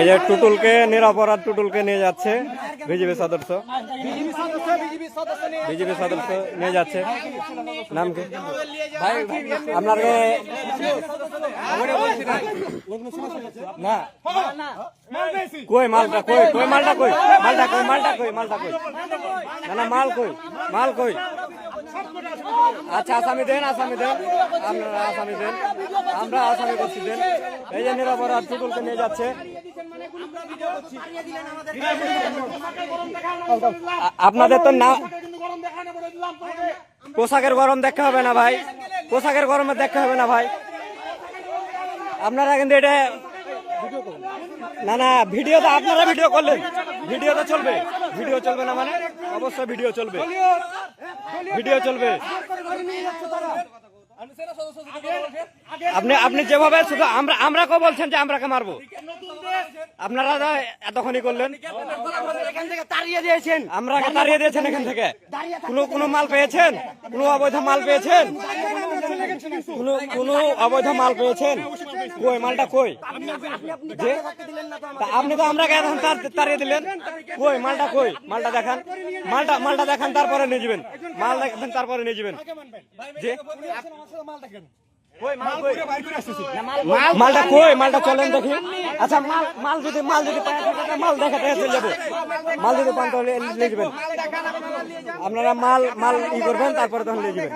এই যে টুটুলকে, নিরাপরাধ টুটুলকে নিয়ে যাচ্ছে বিজেপি সদস্য। বিজেপি সদস্য নিয়ে যাচ্ছে। নাম কি? ভাই কই মালটা? কই কই মালটা কই? মালটা কই মালটা কই মালটা কই? না, মাল কই? মাল কই? আচ্ছা আসামি দেন আসামি দেন। আপনারা আসামি দেন। আমরা আসামি করছি, দেন। এই যে নিরাপরাধ টুটুলকে নিয়ে যাচ্ছে। আপনাদের তো না পোশাকের গরম দেখা হবে না, ভাই। পোশাকের গরমে দেখা হবে না, ভাই। আপনারা কিন্তু এটা না না, ভিডিও তো আপনারা ভিডিও করলেন। ভিডিও তো চলবে। ভিডিও চলবে না মানে? অবশ্যই ভিডিও চলবে। ভিডিও চলবে। আপনি আপনি যেভাবে শুধু আমরা আমরা কেউ বলছেন যে আমরা কে মারবো। আপনারা এতক্ষণই করলেন। এখান থেকে দিয়েছেন আমরা কে তাড়িয়ে দিয়েছেন এখান থেকে। কোনো কোনো মাল পেয়েছেন? কোনো অবৈধ মাল পেয়েছেন? কোনো অবৈধ মাল পেয়েছেন? কই মালটা কই? আপনি তো আমরা এখন তার- তাড়িয়ে দিলেন। কই মালটা কই? মালটা দেখান। মালটা মালটা দেখান তারপরে নিয়ে যাবেন। মাল দেখান তারপরে নিয়ে যাবেন। যে? কই মাল কই? মালটা কই? মালটা চলেন দেখি। আচ্ছা মাল মাল যদি মাল যদি মাল দেখাতে চলে যাব। মাল যদি পান তাহলে নিয়ে যাবেন। আপনারা মাল মাল ই করবেন তারপরে তখন নিয়ে যাবেন।